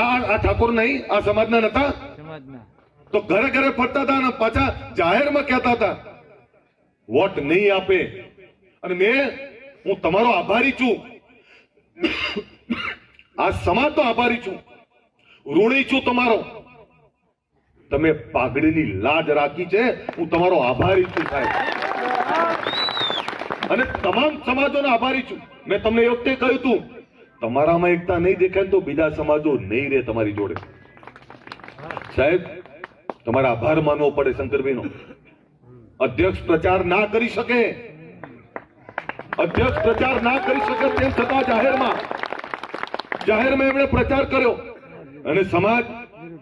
આ આ ઠાકોર નહીં આ સમાજના નતા? તો ઘરે ઘરે ફરતા હતા અને પાછા જાહેરમાં કહેતા હતા વોટ નહીં આપે. અને મેં હું તમારો આભારી છું. આ સમાજ તો આભારી છું. ઋણી છું તમારો. તમે પાઘડીની લાજ રાખી છે હું તમારો આભારી છું સાહેબ. અને તમામ સમાજોનો આભારી છું. મેં તમને એ વખતે કહ્યું હતું તમારામાં એકતા નહીં દેખાય તો બીજા સમાજો નહીં રહે તમારી જોડે. સાહેબ, તમારે આભાર માનવો પડે શંકરભાઈનો અધ્યક્ષ પ્રચાર ના કરી શકે. અધ્યક્ષ પ્રચાર ના કરી શકે તેમ છતાં જાહેરમાં જાહેરમાં એમણે પ્રચાર કર્યો. અને સમાજ,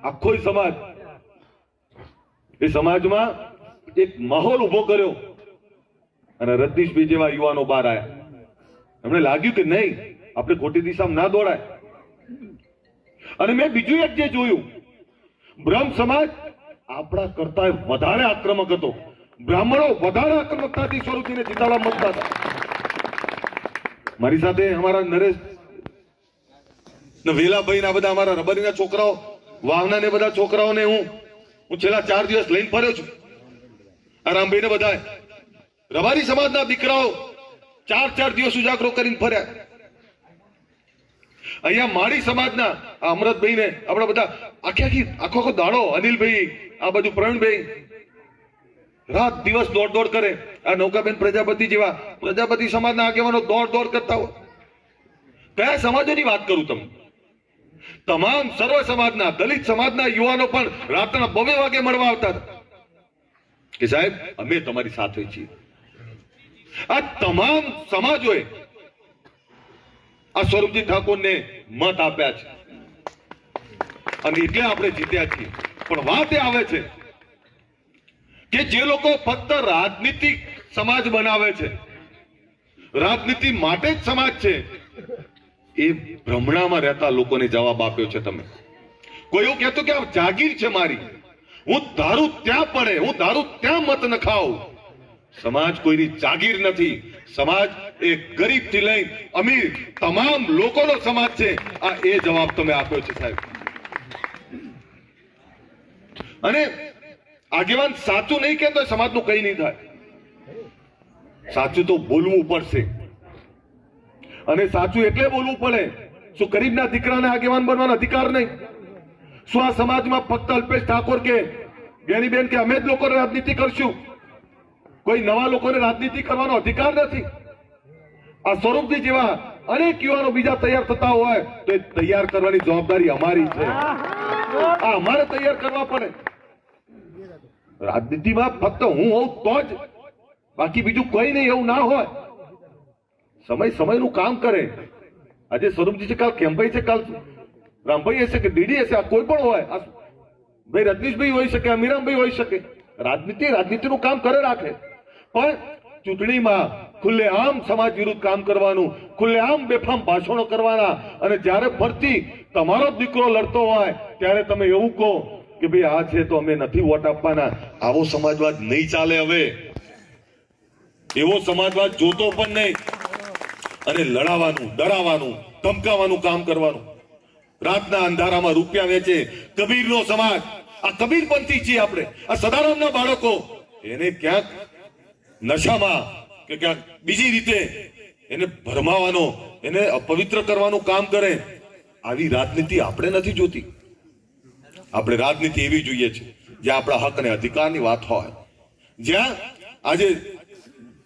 આખો સમાજ, એ સમાજમાં એક માહોલ ઊભો કર્યો. અને રજનીશભાઈ જેવા યુવાનો બહાર આવ્યા એમણે લાગ્યું કે નહીં આપણે ખોટી દિશામાં ના દોડાય. અને મેં બીજું એક જે જોયું, બ્રહ્મ સમાજ આપણા કરતા વધારે આક્રમક હતો. બ્રાહ્મણો વધારે આક્રમકતાથી સ્વરૂપજીને જીતાડવા માંગતા હતા. મારી સાથે અમારા નરેશ વેલાભાઈ ના બધા અમારા રબરીના છોકરાઓ, વાવના ને બધા છોકરાઓને હું હું છેલ્લા ચાર દિવસ લઈને ફર્યો છું. આ રામભાઈ ને બધા રબારી સમાજના દીકરાઓ ચાર ચાર દિવસ ઉજાગરો કરીને ફર્યા. અહીંયા માળી સમાજના આ અમરતભાઈ ને આપણે બધા આખી આખી આખો આખો દાડો અનિલભાઈ, આ બાજુ પ્રવીણભાઈ રાત દિવસ દોડ દોડ કરે. આ નૌકાબેન પ્રજાપતિ જેવા પ્રજાપતિ સમાજના આગેવાનો દોડ દોડ કરતા હોય. કયા સમાજોની વાત કરું તમે તમામ સર્વ સમાજના, દલિત સમાજના યુવાનો પણ રાતના બબે વાગે મળવા આવતા કે સાહેબ, અમે તમારી સાથે છીએ. આ તમામ સમાજોએ આ સ્વરૂપજી ઠાકોરને મત આપ્યા છે. અને એટલે આપણે જીત્યા છીએ. પણ વાત એ આવે છે કે જે લોકો ફક્ત રાજનીતિક સમાજ બનાવે છે, રાજનીતિ માટે જ સમાજ છે, એ ભ્રમણામાં રહેતા લોકોને જવાબ આપ્યો છે તમે. કોઈ એવું કહેતું કે આ જાગીર છે મારી. હું ધારું ત્યાં પડે, હું ધારું ત્યાં મત ન સમાજ કોઈની જાગીર નથી. સમાજ એ ગરીબથી લઈ અમીર તમામ લોકોનો સમાજ છે. આ એ જવાબ તમે આપ્યો છે સાહેબ. અને આગેવાન સાચું નહીં કહેતો સમાજનું કઈ નહીં થાય. સાચું તો બોલવું પડશે. અને સાચું એટલે બોલવું પડે, શું ગરીબના દીકરાને આગેવાન બનવાનો અધિકાર નહીં? શું આ સમાજમાં ફક્ત અલ્પેશ ઠાકોર કે જ્ઞાનીબેન કે અમે જ લોકો રાજનીતિ કરશું? કોઈ નવા લોકોને રાજનીતિ કરવાનો અધિકાર નથી? આ સ્વરૂપજી જેવા અનેક યુવાનો બીજા તૈયાર થતા હોય તો એ તૈયાર કરવાની જવાબદારી અમારી છે. આ અમારે તૈયાર કરવા પડે. રાજનીતિમાં ફક્ત હું હોઉં તો જ. બાકી બીજું કોઈ નહીં એવું ના હોય. સમય સમયનું કામ કરે. આજે સ્વરૂપજી છે કાલ કેમભાઈ છે કાલ રામભાઈ હશે કે ડીડી હશે આ કોઈ પણ હોય. આ ભાઈ રજનીશભાઈ હોઈ શકે અમીરામભાઈ હોઈ શકે. રાજનીતિ રાજનીતિનું કામ કરે રાખે. પણ ચૂંટણીમાં ખુલ્લેઆમ સમાજ વિરુદ્ધ કામ કરવાનું, ખુલ્લેઆમ બેફામ ભાષણો કરવાના અને જ્યારે ફરતી તમારો દીકરો લડતો હોય, ત્યારે તમે એવું કહો કે ભાઈ આ છે તો અમે નથી વોટ આપવાના. આવો સમાજવાદ નહીં ચાલે હવે. એવો સમાજવાદ જોતો પણ નહીં. અને લડાવાનું, ડરાવાનું, ધમકાવાનું કામ કરવાનું. રાતના અંધારામાં રૂપિયા વેચે. કબીરનો સમાજ, આ કબીરપંથી છીએ આપણે. આ સદારામના બાળકો. એને ક્યાંક નશામાં કે ક્યાંક બીજી રીતે એને ભરમાવાનો, એને અપવિત્ર કરવાનું કામ કરે, આવી રાજનીતિ આપણે નથી જોતી. આપણે રાજનીતિ એવી જોઈએ છે, જ્યાં આપણા હક અને અધિકારની વાત હોય. જ્યાં આજે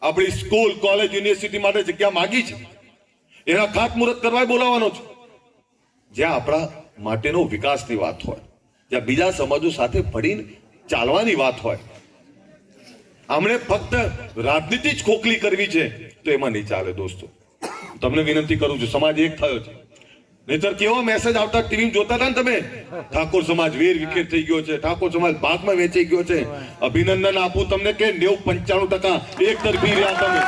આપણી સ્કૂલ, કોલેજ, યુનિવર્સિટી માટે જગ્યા માંગી છે, એના ખાતમુહૂર્ત કરવા બોલાવવાનો છે. જ્યાં આપણા માટેનો વિકાસની વાત હોય, જ્યાં બીજા સમાજો સાથે ભળીને ચાલવાની વાત હોય આમણે ફક્ત રાજનીતિ જ ખોખલી કરવી છે, તો એમાં નહીં ચાલે દોસ્તો. તમને વિનંતી કરું છું, સમાજ એક થયો છે. નહીતર કેવો મેસેજ આવતા ટીવી જોતા હતા ને તમે? ઠાકોર સમાજ વીર વિખેર થઈ ગયો છે, ઠાકોર સમાજ ભાગમાં વેચાઈ ગયો છે. અભિનંદન આપું તમને કે નેવું પંચાણું ટકા એક તરફી રહ્યા તમે.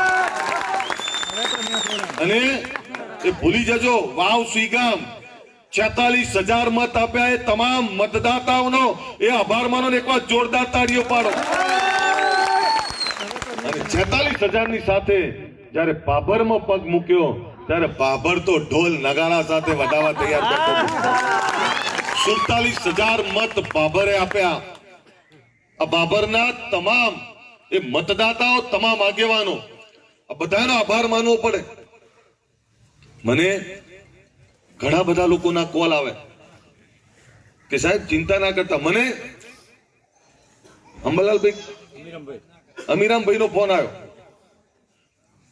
અને એ ભૂલી જજો, વાવ સુઈગામ. છેતાલીસ હજાર મત આપ્યા એ તમામ મતદાતાઓનો. એ આભાર માનો એક એકવાર જોરદાર તાળીઓ પાડો. છેતાલીસ હજારની સાથે જયારે બાબરમાં પગ મૂક્યો, ત્યારે પાભર તો ઢોલ નગારા સાથે વધાવા તૈયાર સુડતાલીસ હજાર મત બાબરે આપ્યા. બાબરના તમામ, એ મતદાતાઓ તમામ આગેવાનો બધાનો આભાર માનવો પડે. મને ઘણા બધા લોકોના કોલ આવે કે સાહેબ ચિંતા ના કરતા. મને અંબલાલભાઈ અમીરામભાઈ નો ફોન આવ્યો.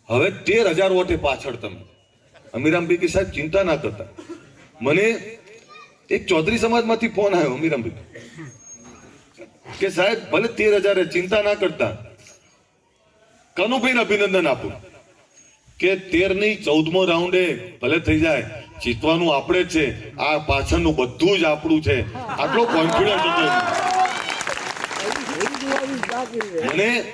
હવે તેર હજાર વોટે પાછળ તમે. અમીરામભાઈ કે, સાહેબ, ચિંતા ના કરતા. મને એક ચૌધરી સમાજમાંથી ફોન આવ્યો, અમીરામભાઈ. કે, સાહેબ, ભલે તેર હજાર ચિંતા ના કરતા. કનુભાઈને અભિનંદન આપું. કે, તેર નહીં, ચૌદમો રાઉન્ડે ભલે થઈ જાય, જીતવાનું આપણે જ છે. આ પાછળનું બધું જ આપણું છે. આટલો કોન્ફિડન્સ હતો મને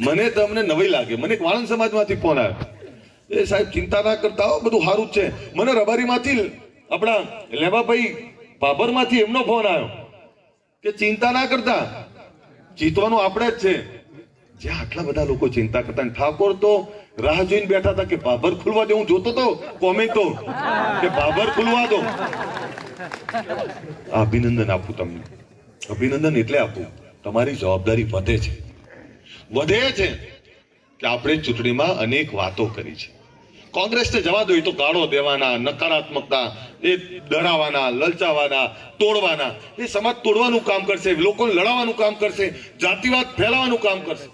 મને તમને નવાઈ લાગે. મને એક વાળંદ સમાજમાંથી ફોન આવ્યો. એ સાહેબ, ચિંતા ના કરતા હો, બધું સારું જ છે. મને રબારીમાંથી આપણા લેવાભાઈ બાબરમાંથી એમનો ફોન આવ્યો કે ચિંતા ના કરતા. જીતવાનું આપણે જ છે. જે આટલા બધા લોકો ચિંતા કરતા ઠાકોર તો રાહ જોઈને બેઠા હતા કે બાબર ખુલવા દે. હું જોતો તો કોમેન્ટો કે બાબર ખુલવા દો. અભિનંદન આપું તમને. અભિનંદન એટલે આપું. તમારી જવાબદારી વધે છે. વધે છે કે આપણે ચૂંટણીમાં અનેક વાતો કરી છે. કોંગ્રેસને જવા દો તો ગાળો દેવાના, નકારાત્મકતા, એ ડરાવાના, લલચાવાના, તોડવાના, એ સમાજ તોડવાનું કામ કરશે, લોકોને લડાવવાનું કામ કરશે, જાતિવાદ ફેલાવાનું કામ કરશે.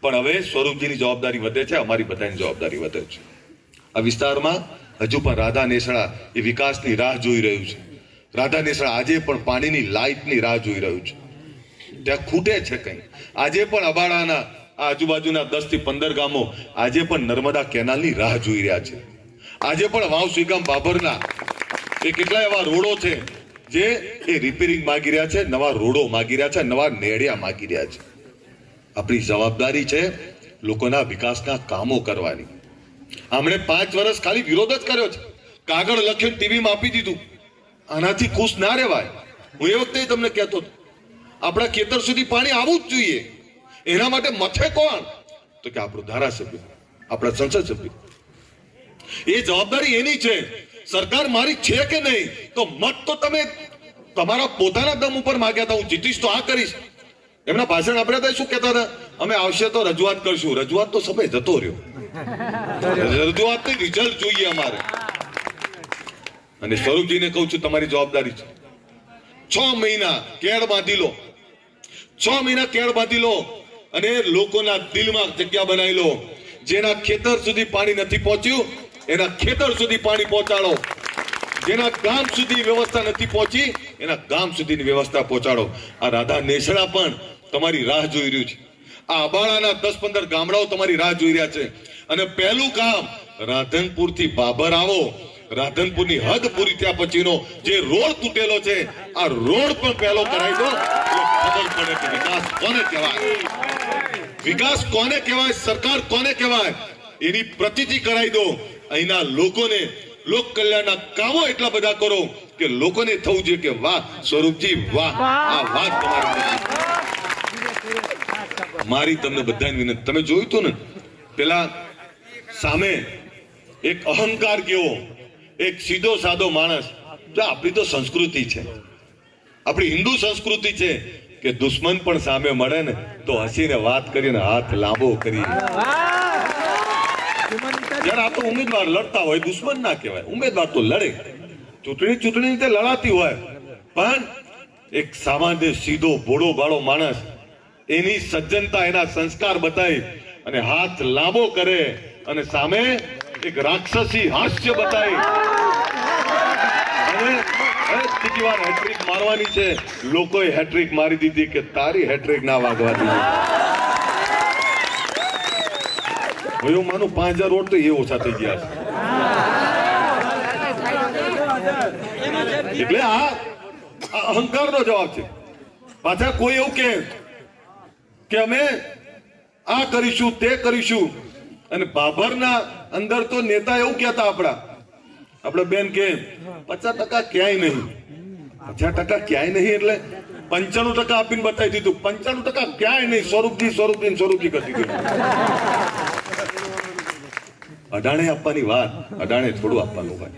પણ હવે સ્વરૂપજીની જવાબદારી વધે છે, અમારી બધાની જવાબદારી વધે છે. આ વિસ્તારમાં હજુ પણ રાધા નેસડા એ વિકાસની રાહ જોઈ રહ્યું છે. રાધા નેસડા આજે પણ પાણીની લાઇટની રાહ જોઈ રહ્યું છે. ત્યાં ખૂટે છે કંઈ. આજે પણ અબાડાના આજુબાજુના દસથી પંદર ગામો આજે પણ નર્મદા કેનાલની રાહ જોઈ રહ્યા છે. આજે પણ વાવ સુગામ બાબરના એ કેટલા એવા રોડો છે જે એ રિપેરિંગ માગી રહ્યા છે, નવા રોડો માગી રહ્યા છે, નવા નેડિયા માગી રહ્યા છે. આપણી જવાબદારી છે લોકોના વિકાસના કામો કરવાની. આમણે પાંચ વર્ષ ખાલી વિરોધ જ કર્યો છે. કાગળ લખીને ટીવીમાં આપી દીધું. આનાથી ખુશ ના રહેવાય. હું એ વખતે તમને કહેતો હતો. આપણા ખેતર સુધી પાણી આવવું જ જોઈએ. એના માટે મથે કોણ? તો કે આપણું ધારાસભ્ય, આપણા સંસદ સભ્ય એ જવાબદારી એની છે. સરકાર મારી છે કે નહીં? તો મત તો તમે તમારા પોતાના દમ ઉપર માગ્યા હતા. હું જીતીશ તો આ કરીશ. એમના ભાષણ આપણે હતા શું કહેતા હતા? અમે આવશે તો રજૂઆત કરશું. રજૂઆત તો સમય જતો રહ્યો. રજૂઆત રિઝલ્ટ જોઈએ અમારે. અને સ્વરૂપજીને કહું છું, તમારી જવાબદારી છે. છ મહિના કેળ બાંધી લો. છ મહિના કેળ બાંધી લો અને લોકોના દિલમાં જગ્યા બનાવી લો જેના ખેતર સુધી પાણી નથી પહોંચ્યું, એના ખેતર સુધી પાણી પહોંચાડો. જેના ગામ સુધી વ્યવસ્થા નથી પહોંચી, એના ગામ સુધીની વ્યવસ્થા પહોંચાડો. આ રાધા નેસડા પણ તમારી રાહ જોઈ રહ્યું છે. આ અબાળાના દસ પંદર ગામડાઓ તમારી રાહ જોઈ રહ્યા છે. અને પહેલું કામ રાધનપુરથી બાબર આવો. રાધનપુરની હદ પૂરી થયા પછીનો જે રોડ તૂટેલો છે આ રોડ પણ પહેલો કરાવી દો. ખબર પડે કે વિકાસ કોને કહેવાય? વિકાસ કોને કહેવાય? સરકાર કોને કહેવાય? એની પ્રતિતિ કરાવી દો. અહીંના લોકોને લોક કલ્યાણના કામો એટલા બધા કરો કે લોકોને થવું જોઈએ કે વાહ સ્વરૂપજી વાહ. આ વાત તમારી મારી તમને બધાને વિનંતી. તમે જોયું તો ને? પેલા સામે એક અહંકાર કેવો? એક સીધો સાદો માણસ. જો આપણી તો સંસ્કૃતિ છે. આપણી હિન્દુ સંસ્કૃતિ છે કે દુશ્મન પણ સામે મળે ને, તો હસીને વાત કરીને હાથ લાંબો કરી. જરા તો ઉમેદવાર લડતા હોય, દુશ્મન ના કહેવાય. ઉમેદવાર તો લડે. ચૂંટણી ચૂંટણી રીતે લડાતી હોય. પણ એક સામાન્ય સીધો ભોળો ભાળો માણસ, એની સજ્જનતા, એના સંસ્કાર બતાવી અને હાથ લાંબો કરે અને સામે એક રાક્ષસી હાસ્ય બતાવી. ત્રીજી વાર ઓછા થઈ ગયા છે. એટલે જવાબ છે. પાછા કોઈ એવું કે અમે આ કરીશું, તે કરીશું. અને બાભરના અંદર તો નેતા એવું કહેતા આપણા. આપણે બેન કે, પચાસ ટકા ક્યાંય નહીં. પચાસ ટકા ક્યાંય નહીં એટલે પંચાણું ટકા આપીને બતાવી દીધું. પંચાણું ટકા ક્યાંય નહીં. સ્વરૂપજી સ્વરૂપજી સ્વરૂપજી કરી દીધું. અડાણે આપવાની વાત. અડાણે થોડું આપવાનું હોય.